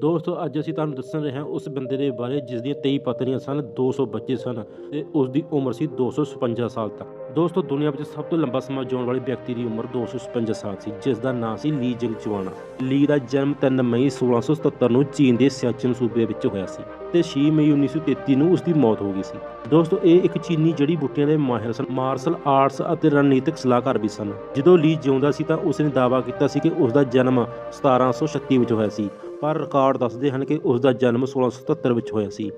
ਦੋਸਤੋ, ਅੱਜ ਅਸੀਂ ਤੁਹਾਨੂੰ ਦੱਸਣ ਰਹੇ ਹਾਂ ਉਸ ਬੰਦੇ ਦੇ ਬਾਰੇ ਜਿਸ ਦੀਆਂ 23 ਪਤਨੀਆਂ ਸਨ 200 ਬੱਚੇ ਸਨ ਤੇ ਉਸ ਦੀ ਉਮਰ ਸੀ 256 ਸਾਲ ਤੱਕ। ਦੋਸਤੋ, ਦੁਨੀਆ ਵਿੱਚ ਸਭ ਤੋਂ ਲੰਬਾ ਸਮਾਂ ਜਿਉਣ ਵਾਲੇ ਵਿਅਕਤੀ ਦੀ ਉਮਰ 256 ਸਾਲ ਸੀ, ਜਿਸ ਦਾ ਨਾਂ ਸੀ ਲੀ ਜਿੰਗ ਜਿੰਗਚੁਆਨਾ ਲੀ ਦਾ ਜਨਮ 3 ਮਈ 1677 ਨੂੰ ਚੀਨ ਦੇ ਸਿਆਚਨ ਸੂਬੇ ਵਿੱਚ ਹੋਇਆ ਸੀ ਤੇ 6 ਮਈ 1933 ਨੂੰ ਉਸ ਦੀ ਮੌਤ ਹੋ ਗਈ ਸੀ। ਦੋਸਤੋ, ਇਹ ਇੱਕ ਚੀਨੀ ਜੜੀ ਬੂਟੀਆਂ ਦੇ ਮਾਹਿਰ ਸਨ, ਮਾਰਸ਼ਲ ਆਰਟਸ ਅਤੇ ਰਣਨੀਤਿਕ ਸਲਾਹਕਾਰ ਵੀ ਸਨ। ਜਦੋਂ ਲੀ ਜਿਉਂਦਾ ਸੀ ਤਾਂ ਉਸ ਨੇ ਦਾਅਵਾ ਕੀਤਾ ਸੀ ਕਿ ਉਸ ਦਾ ਜਨਮ 1736 ਵਿੱਚ ਹੋਇਆ ਸੀ। ਪਰ ਰਿਕਾਰਡ ਦੱਸਦੇ ਹਨ ਕਿ ਉਸ ਦਾ ਜਨਮ 1677 ਵਿੱਚ ਹੋਇਆ ਸੀ।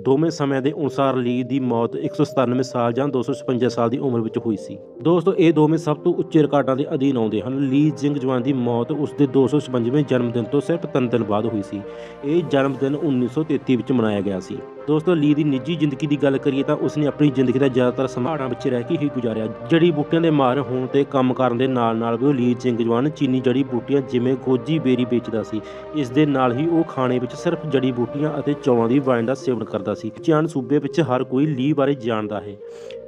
ਦੋਵੇਂ ਸਮਿਆਂ ਦੇ ਅਨੁਸਾਰ ਲੀ ਦੀ ਮੌਤ 197 ਸਾਲ ਜਾਂ 256 ਸਾਲ ਦੀ ਉਮਰ ਵਿੱਚ ਹੋਈ ਸੀ। ਦੋਸਤੋ, ਇਹ ਦੋਵੇਂ ਸਭ ਤੋਂ ਉੱਚੇ ਰਿਕਾਰਡਾਂ ਦੇ ਅਧੀਨ ਆਉਂਦੇ ਹਨ। ਲੀ ਜਿੰਗ ਜਵਾਨ ਦੀ ਮੌਤ ਉਸ ਦੇ 256ਵੇਂ ਜਨਮ ਦਿਨ ਤੋਂ ਸਿਰਫ 3 ਦਿਨ ਬਾਅਦ ਹੋਈ ਸੀ। ਇਹ ਜਨਮ ਦਿਨ 1933 ਵਿੱਚ ਮਨਾਇਆ ਗਿਆ ਸੀ। ਦੋਸਤੋ, ਲੀ ਦੀ ਨਿੱਜੀ ਜ਼ਿੰਦਗੀ ਦੀ ਗੱਲ ਕਰੀਏ ਤਾਂ ਉਸਨੇ ਆਪਣੀ ਜ਼ਿੰਦਗੀ ਦਾ ਜ਼ਿਆਦਾਤਰ ਸਮਾਂ ਪਹਾੜਾਂ ਵਿੱਚ ਰਹਿ ਕੇ ਹੀ ਗੁਜ਼ਾਰਿਆ। ਜੜੀ ਬੂਟੀਆਂ ਦੇ ਮਾਹਰ ਹੋਣ ਤੇ ਕੰਮ ਕਰਨ ਦੇ ਨਾਲ ਨਾਲ ਵੀ ਉਹ ਲੀ ਜਿੰਗਜਵਾਨ ਚੀਨੀ ਜੜੀ ਬੂਟੀਆਂ ਜਿਵੇਂ ਗੋਜੀ ਬੇਰੀ ਵੇਚਦਾ ਸੀ। ਇਸ ਦੇ ਨਾਲ ਹੀ ਉਹ ਖਾਣੇ ਵਿੱਚ ਸਿਰਫ ਜੜੀ ਬੂਟੀਆਂ ਅਤੇ ਚੌਲਾਂ ਦੀ ਵਾਈਨ ਦਾ ਸੇਵਨ ਕਰਦਾ ਸੀ। ਚਾਨ ਸੂਬੇ ਵਿੱਚ ਹਰ ਕੋਈ ਲੀ ਬਾਰੇ ਜਾਣਦਾ ਹੈ।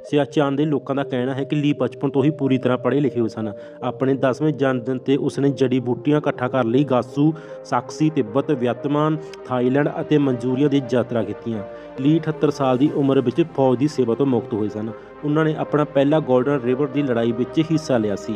ਸਿਆਚਾਨ ਦੇ ਲੋਕਾਂ ਦਾ ਕਹਿਣਾ ਹੈ ਕਿ ਲੀ ਬਚਪਨ ਤੋਂ ਹੀ ਪੂਰੀ ਤਰ੍ਹਾਂ ਪੜ੍ਹੇ ਲਿਖੇ ਹੋਏ ਸਨ। ਆਪਣੇ 10ਵੇਂ ਜਨਮ ਦਿਨ ਤੇ ਉਸਨੇ ਜੜੀ ਬੂਟੀਆਂ ਇਕੱਠਾ ਕਰਨ ਲਈ। ਗਾਸੂ, ਸਾਕਸੀ, ਤਿੱਬਤ, ਵਿਅਤਮਾਨ, ਥਾਈਲੈਂਡ ਅਤੇ ਮਨਜ਼ੂਰੀਆ ਦੀ ਯਾਤਰਾ ਕੀਤੀਆਂ ਲੀ 78 ਸਾਲ ਦੀ ਉਮਰ ਵਿੱਚ ਫੌਜ ਦੀ ਸੇਵਾ ਤੋਂ ਮੁਕਤ ਹੋਏ ਸਨ। ਉਹਨਾਂ ਨੇ ਆਪਣਾ ਪਹਿਲਾ ਗੋਲਡਨ ਰਿਵਰ ਦੀ ਲੜਾਈ ਵਿੱਚ ਹਿੱਸਾ ਲਿਆ ਸੀ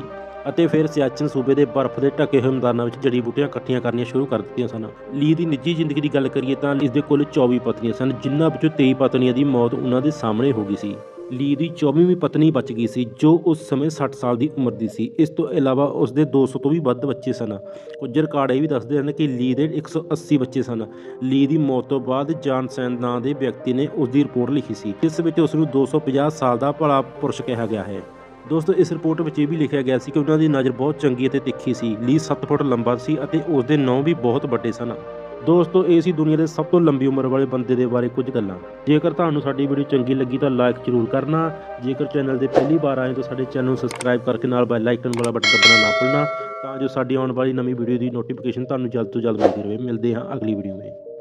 ਅਤੇ ਫਿਰ ਸਿਆਚਨ ਸੂਬੇ ਦੇ ਬਰਫ਼ ਦੇ ਢਕੇ ਹੋਏ ਮੈਦਾਨਾਂ ਵਿੱਚ ਜੜੀ ਬੂਟੀਆਂ ਇਕੱਠੀਆਂ ਕਰਨੀਆਂ ਸ਼ੁਰੂ ਕਰ ਦਿੱਤੀਆਂ ਸਨ। ਲੀ ਦੀ ਨਿੱਜੀ ਜ਼ਿੰਦਗੀ ਦੀ ਗੱਲ ਕਰੀਏ ਤਾਂ ਇਸ ਦੇ ਕੁੱਲ 24 ਪਤਨੀਆਂ ਸਨ, ਜਿਨ੍ਹਾਂ ਵਿੱਚੋਂ 23 ਪਤਨੀਆਂ ਦੀ ਮੌਤ ਉਹਨਾਂ ਦੇ ਸਾਹਮਣੇ ਹੋ ਗਈ ਸੀ। ਲੀ ਦੀ 24ਵੀਂ ਪਤਨੀ ਬਚ ਗਈ ਸੀ, ਜੋ ਉਸ ਸਮੇਂ 60 ਸਾਲ ਦੀ ਉਮਰ ਦੀ ਸੀ। ਇਸ ਤੋਂ ਇਲਾਵਾ ਉਸ ਦੇ 200 ਤੋਂ ਵੀ ਵੱਧ ਬੱਚੇ ਸਨ। ਕੁਝ ਰਿਕਾਰਡ ਇਹ ਵੀ ਦੱਸਦੇ ਹਨ ਕਿ ਲੀ ਦੇ 180 ਬੱਚੇ ਸਨ। ਲੀ ਦੀ ਮੌਤ ਤੋਂ ਬਾਅਦ ਜਾਨ ਸੈਨ ਨਾਂ ਦੇ ਵਿਅਕਤੀ ਨੇ ਉਸ ਦੀ ਰਿਪੋਰਟ ਲਿਖੀ ਸੀ, ਜਿਸ ਵਿੱਚ ਉਸ ਨੂੰ 250 ਸਾਲ ਦਾ ਭਲਾ ਪੁਰਸ਼ ਕਿਹਾ ਗਿਆ ਹੈ। ਦੋਸਤੋ, ਇਸ ਰਿਪੋਰਟ ਵਿੱਚ ਇਹ ਵੀ ਲਿਖਿਆ ਗਿਆ ਸੀ ਕਿ ਉਹਨਾਂ ਦੀ ਨਜ਼ਰ ਬਹੁਤ ਚੰਗੀ ਅਤੇ ਤਿੱਖੀ ਸੀ। ਲੀ 7 ਫੁੱਟ ਲੰਬਾ ਸੀ ਅਤੇ ਉਸ ਦੇ ਨੌਂ ਵੀ ਬਹੁਤ ਵੱਡੇ ਸਨ। ਦੋਸਤੋ, ਇਹ ਸੀ ਦੁਨੀਆ ਦੇ ਸਭ ਤੋਂ ਲੰਬੀ ਉਮਰ ਵਾਲੇ ਬੰਦੇ ਦੇ ਬਾਰੇ ਕੁਝ ਗੱਲਾਂ। ਜੇਕਰ ਤੁਹਾਨੂੰ ਸਾਡੀ ਵੀਡੀਓ ਚੰਗੀ ਲੱਗੀ ਤਾਂ ਲਾਈਕ ਜ਼ਰੂਰ ਕਰਨਾ। ਜੇਕਰ ਚੈਨਲ ਤੇ ਪਹਿਲੀ ਵਾਰ ਆਏ ਤਾਂ ਸਾਡੇ ਚੈਨਲ ਨੂੰ ਸਬਸਕ੍ਰਾਈਬ ਕਰਕੇ ਨਾਲ ਬੈਲ ਆਈਕਨ ਵਾਲਾ ਬਟਨ ਦਬਾਉਣਾ ਨਾ ਭੁੱਲਣਾ, ਤਾਂ ਜੋ ਸਾਡੀ ਆਉਣ ਵਾਲੀ ਨਵੀਂ ਵੀਡੀਓ ਦੀ ਨੋਟੀਫਿਕੇਸ਼ਨ ਤੁਹਾਨੂੰ ਜਲਦ ਤੋਂ ਜਲਦ ਮਿਲਦੀ ਰਹੇ। ਮਿਲਦੇ ਹਾਂ ਅਗਲੀ ਵੀਡੀਓ ਵਿੱਚ।